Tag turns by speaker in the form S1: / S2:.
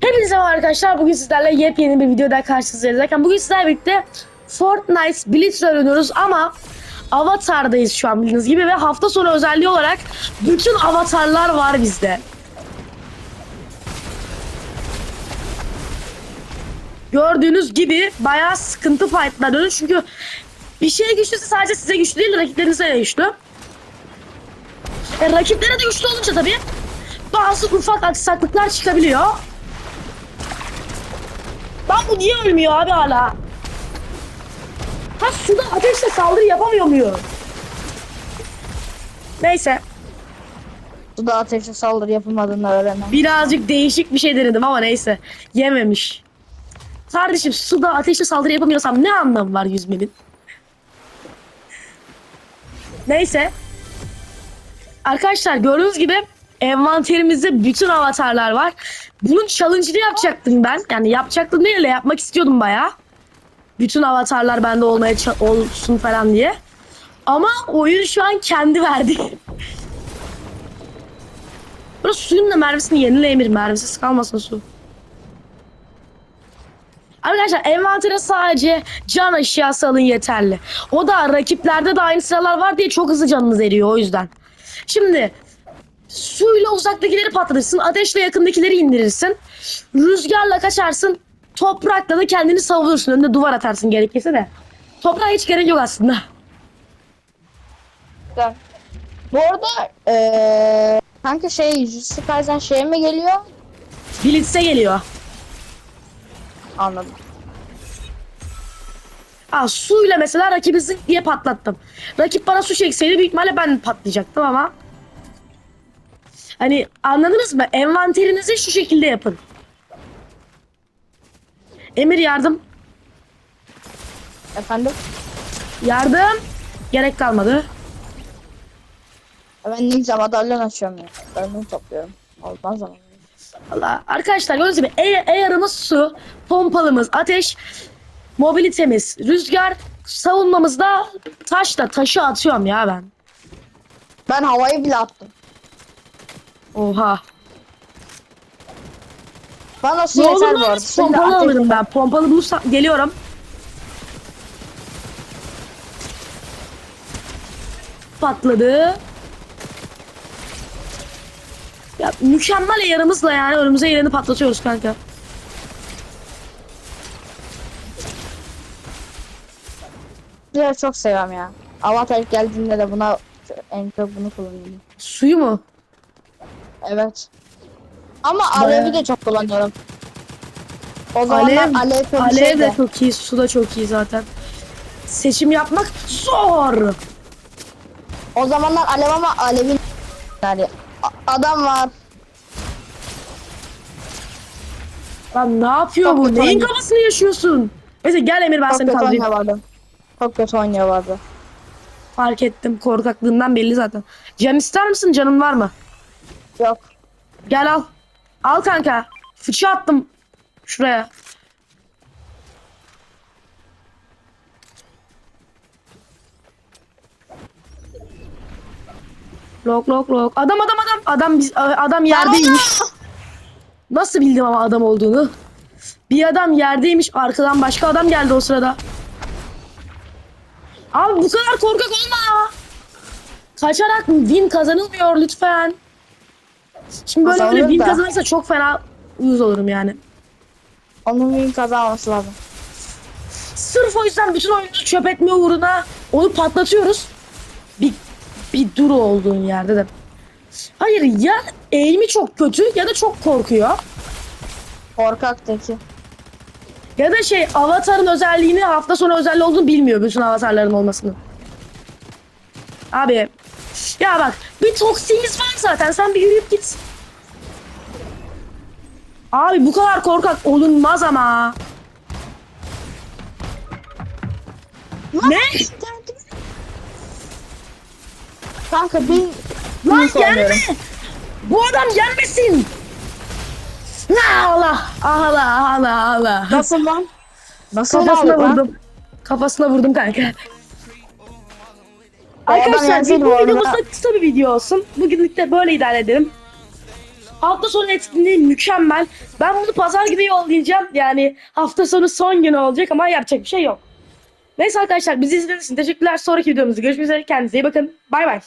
S1: Hepinize merhaba arkadaşlar. Bugün sizlerle yepyeni bir videoda karşınızdayız. Zaten bugün sizlerle birlikte Fortnite Blitz oynuyoruz ama Avatar'dayız şu an bildiğiniz gibi ve hafta sonu özelliği olarak bütün avatarlar var bizde. Gördüğünüz gibi bayağı sıkıntı fightlar dönüyor çünkü bir şey güçlüyse sadece size güçlü değil rakiplerinize de güçlü. E, rakiplere de güçlü olunca tabii bazı ufak aksaklıklar çıkabiliyor. Lan bu niye ölmüyor abi hala? Ha suda ateşle saldırı yapamıyor muyum? Neyse
S2: Suda ateşe saldırı yapılmadığını öğrenen.
S1: birazcık değişik bir şey denedim ama neyse yememiş. Kardeşim suda ateşle saldırı yapamıyorsam ne anlamı var yüzmenin? Neyse. Arkadaşlar gördüğünüz gibi envanterimizde bütün avatarlar var. Bunun challenge'ını yapacaktım ben. Yani yapacaktım değil de yapmak istiyordum bayağı. Bütün avatarlar bende olmaya olsun falan diye. Ama oyun şu an kendi verdi. Burası suyun da mermisini yenile emir. Mermisiz kalmasın su. Arkadaşlar envantere sadece can eşyası alın yeterli. O da rakiplerde de aynı sıralar var diye çok hızlı canınız eriyor o yüzden. Şimdi suyla uzaktakileri patlatırsın, ateşle yakındakileri indirirsin. Rüzgarla kaçarsın, toprakla da kendini savunursun. Önüne duvar atarsın gerekirse de. Toprağa hiç gerek yok aslında.
S2: Güzel. Bu arada eee kanka şey Jujutsu Kaisen şeye mi geliyor?
S1: Blitz'e geliyor.
S2: Anladım.
S1: Aa, suyla mesela rakibi zınk diye patlattım. Rakip bana su çekseydi büyük ihtimalle ben patlayacaktım ama. Hani anladınız mı? Envanterinizi şu şekilde yapın. Emir yardım.
S2: Efendim?
S1: Yardım. Gerek kalmadı.
S2: Ben güzel madalyon açıyorum ya. Ben bunu topluyorum. Olmaz ama.
S1: Allah. Arkadaşlar gördüğünüz gibi e ayarımız su, pompalımız ateş, mobilitemiz rüzgar, savunmamızda taşla taşı atıyorum ya ben.
S2: Ben havayı bile attım.
S1: Oha.
S2: Bana su
S1: Ne olur
S2: yeter bu
S1: lan
S2: arada. Şimdi
S1: pompalı
S2: ateş-
S1: alırım ben. Pompalı bulursam geliyorum. Patladı. Ya mükemmel ayarımızla yani önümüze geleni patlatıyoruz kanka.
S2: Suyu çok seviyorum ya. Avatar ilk geldiğinde de buna en çok bunu kullanıyorum.
S1: Suyu mu?
S2: Evet. Ama
S1: Bayağı-
S2: alevi de çok kullanıyorum. O zamanlar
S1: Alev,
S2: alev, alev
S1: alev de çok iyi, su da çok iyi zaten. Seçim yapmak zor.
S2: O zamanlar alev ama alevin yani a- adam var.
S1: Lan ne yapıyor
S2: Çok
S1: bu?
S2: kötü
S1: Neyin
S2: oynuyor.
S1: kafasını yaşıyorsun? Neyse gel Emir ben
S2: Çok
S1: seni
S2: kötü
S1: kaldırayım.
S2: oynuyorlardı. Çok kötü oynuyorlardı.
S1: Fark ettim. Korkaklığından belli zaten. Can ister misin? Canın var mı?
S2: Yok.
S1: Gel al. Al kanka. Fıçı attım. Şuraya. Lok lok lok. Adam adam adam. Adam biz adam yerdeymiş. Nasıl bildim ama adam olduğunu? Bir adam yerdeymiş. Arkadan başka adam geldi o sırada. Abi bu kadar korkak olma. Kaçarak win kazanılmıyor lütfen. Şimdi böyle
S2: Kazanılır
S1: öyle win
S2: da.
S1: kazanırsa çok fena uyuz olurum yani.
S2: Onun win kazanması lazım.
S1: Sırf o yüzden bütün oyunu çöp etme uğruna onu patlatıyoruz. Bir, bir duru olduğun yerde de. Hayır ya eğimi çok kötü ya da çok korkuyor.
S2: Korkak teki.
S1: Ya da şey avatarın özelliğini hafta sonu özelliği olduğunu bilmiyor bütün avatarların olmasını. Abi ya bak bir toksiğimiz var zaten sen bir yürüyüp git. Abi bu kadar korkak olunmaz ama. Ne?
S2: Kanka bir
S1: Lan gelme. Bu adam gelmesin. La Allah. Allah Allah Allah.
S2: Nasıl lan? Nasıl
S1: Kafasına
S2: aldık lan?
S1: vurdum. Kafasına vurdum kanka.
S2: Adam
S1: Arkadaşlar
S2: yenseydi
S1: bu videomuz da kısa bir video olsun. Bugünlük de böyle idare edelim. Hafta sonu etkinliği mükemmel. Ben bunu pazar günü yollayacağım. Yani hafta sonu son günü olacak ama yapacak bir şey yok. Neyse arkadaşlar bizi izlediğiniz için teşekkürler. Sonraki videomuzda görüşmek üzere. Kendinize iyi bakın. Bay bay.